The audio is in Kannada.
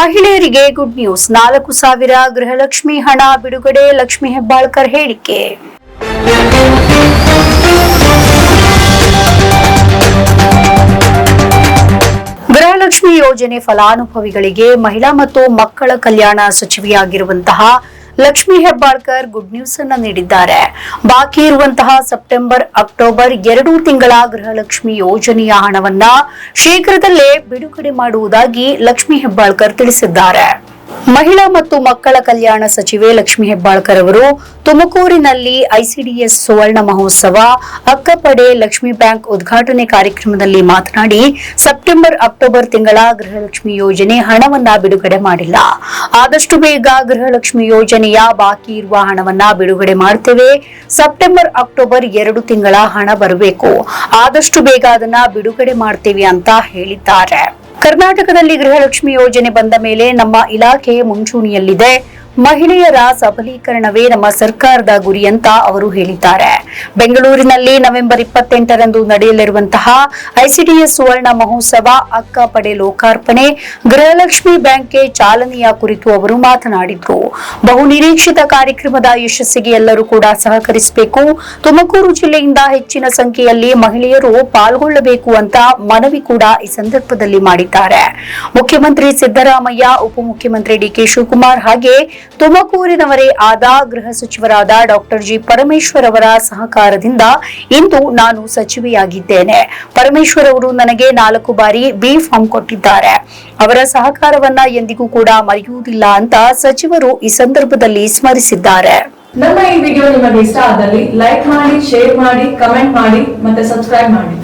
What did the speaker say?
ಮಹಿಳೆಯರಿಗೆ ಗುಡ್ ನ್ಯೂಸ್ ನಾಲ್ಕು ಸಾವಿರ ಗೃಹಲಕ್ಷ್ಮಿ ಹಣ ಬಿಡುಗಡೆ, ಲಕ್ಷ್ಮಿ ಹೆಬ್ಬಾಳ್ಕರ್ ಹೇಳಿಕೆ. ಗೃಹಲಕ್ಷ್ಮಿ ಯೋಜನೆ ಫಲಾನುಭವಿಗಳಿಗೆ ಮಹಿಳಾ ಮತ್ತು ಮಕ್ಕಳ ಕಲ್ಯಾಣ ಸಚಿವೆಯಾಗಿರುವಂತಹ ಲಕ್ಷ್ಮಿ ಹೆಬ್ಬಾಳ್ಕರ್ ಗುಡ್ ನ್ಯೂಸ್ ಅನ್ನ ನೀಡಿದ್ದಾರೆ. ಬಾಕಿ ಇರುವಂತಹ ಸೆಪ್ಟೆಂಬರ್, ಅಕ್ಟೋಬರ್ ಎರಡು ತಿಂಗಳ ಗೃಹಲಕ್ಷ್ಮಿ ಯೋಜನೆಯ ಹಣವನ್ನ ಶೀಘ್ರದಲ್ಲೇ ಬಿಡುಗಡೆ ಮಾಡುವುದಾಗಿ ಲಕ್ಷ್ಮಿ ಹೆಬ್ಬಾಳ್ಕರ್ ತಿಳಿಸಿದ್ದಾರೆ. ಮಹಿಳಾ ಮತ್ತು ಮಕ್ಕಳ ಕಲ್ಯಾಣ ಸಚಿವೆ ಲಕ್ಷ್ಮಿ ಹೆಬ್ಬಾಳ್ಕರ್ ಅವರು ತುಮಕೂರಿನಲ್ಲಿ ಐಸಿಡಿಎಸ್ ಸುವರ್ಣ ಮಹೋತ್ಸವ, ಅಕ್ಕಪಡೆ ಲಕ್ಷ್ಮಿ ಬ್ಯಾಂಕ್ ಉದ್ಘಾಟನೆ ಕಾರ್ಯಕ್ರಮದಲ್ಲಿ ಮಾತನಾಡಿ, ಸೆಪ್ಟೆಂಬರ್, ಅಕ್ಟೋಬರ್ ತಿಂಗಳ ಗೃಹಲಕ್ಷ್ಮಿ ಯೋಜನೆ ಹಣವನ್ನ ಬಿಡುಗಡೆ ಮಾಡಿಲ್ಲ. ಆದಷ್ಟು ಬೇಗ ಗೃಹಲಕ್ಷ್ಮಿ ಯೋಜನೆಯ ಬಾಕಿ ಇರುವ ಹಣವನ್ನ ಬಿಡುಗಡೆ ಮಾಡ್ತೇವೆ. ಸೆಪ್ಟೆಂಬರ್, ಅಕ್ಟೋಬರ್ ಎರಡು ತಿಂಗಳ ಹಣ ಬರಬೇಕು. ಆದಷ್ಟು ಬೇಗ ಅದನ್ನ ಬಿಡುಗಡೆ ಮಾಡ್ತೇವೆ ಅಂತ ಹೇಳಿದ್ದಾರೆ. ಕರ್ನಾಟಕದಲ್ಲಿ ಗೃಹಲಕ್ಷ್ಮಿ ಯೋಜನೆ ಬಂದ ಮೇಲೆ ನಮ್ಮ ಇಲಾಖೆ ಮುಂಚೂಣಿಯಲ್ಲಿದೆ. ಮಹಿಳೆಯರ ಸಬಲೀಕರಣವೇ ನಮ್ಮ ಸರ್ಕಾರದ ಗುರಿ ಅಂತ ಅವರು ಹೇಳಿದ್ದಾರೆ. ಬೆಂಗಳೂರಿನಲ್ಲಿ ನವೆಂಬರ್ ಇಪ್ಪತ್ತೆಂಟರಂದು ನಡೆಯಲಿರುವಂತಹ ಐಸಿಡಿಎಸ್ ಸುವರ್ಣ ಮಹೋತ್ಸವ ಅಕ್ಕಪಡೆ ಲೋಕಾರ್ಪಣೆ. ಗೃಹಲಕ್ಷ್ಮಿ ಬ್ಯಾಂಕ್ಗೆ ಚಾಲನೆಯ ಕುರಿತು ಅವರು ಮಾತನಾಡಿದ್ರು. ಬಹುನಿರೀಕ್ಷಿತ ಕಾರ್ಯಕ್ರಮದ ಯಶಸ್ಸಿಗೆ ಎಲ್ಲರೂ ಕೂಡ ಸಹಕರಿಸಬೇಕು. ತುಮಕೂರು ಜಿಲ್ಲೆಯಿಂದ ಹೆಚ್ಚಿನ ಸಂಖ್ಯೆಯಲ್ಲಿ ಮಹಿಳೆಯರು ಪಾಲ್ಗೊಳ್ಳಬೇಕು ಅಂತ ಮನವಿ ಕೂಡ ಈ ಸಂದರ್ಭದಲ್ಲಿ ಮಾಡಿದ್ದಾರೆ. ಮುಖ್ಯಮಂತ್ರಿ ಸಿದ್ದರಾಮಯ್ಯ, ಉಪಮುಖ್ಯಮಂತ್ರಿ ಡಿಕೆ ಶಿವಕುಮಾರ್ ಹಾಗೆ ತುಮಕೂರಿನವರೇ ಆದ ಗೃಹ ಸಚಿವರಾದ ಡಾಕ್ಟರ್ ಜಿ. ಪರಮೇಶ್ವರ್ ಅವರ ಸಹಕಾರದಿಂದ ಇಂದು ನಾನು ಸಚಿವೆಯಾಗಿದ್ದೇನೆ. ಪರಮೇಶ್ವರ್ ಅವರು ನನಗೆ ನಾಲ್ಕು ಬಾರಿ ಬಿ ಫಾರ್ಮ್ ಕೊಟ್ಟಿದ್ದಾರೆ. ಅವರ ಸಹಕಾರವನ್ನ ಎಂದಿಗೂ ಕೂಡ ಮರೆಯುವುದಿಲ್ಲ ಅಂತ ಸಚಿವರು ಈ ಸಂದರ್ಭದಲ್ಲಿ ಸ್ಮರಿಸಿದ್ದಾರೆ. ನಮ್ಮ ಈ ವಿಡಿಯೋ ನಿಮಗೆ ಇಷ್ಟ ಆದಲ್ಲಿ ಲೈಕ್ ಮಾಡಿ ಶೇರ್ ಮಾಡಿ ಕಮೆಂಟ್ ಮಾಡಿ ಮತ್ತೆ ಸಬ್ಸ್ಕ್ರೈಬ್ ಮಾಡಿ.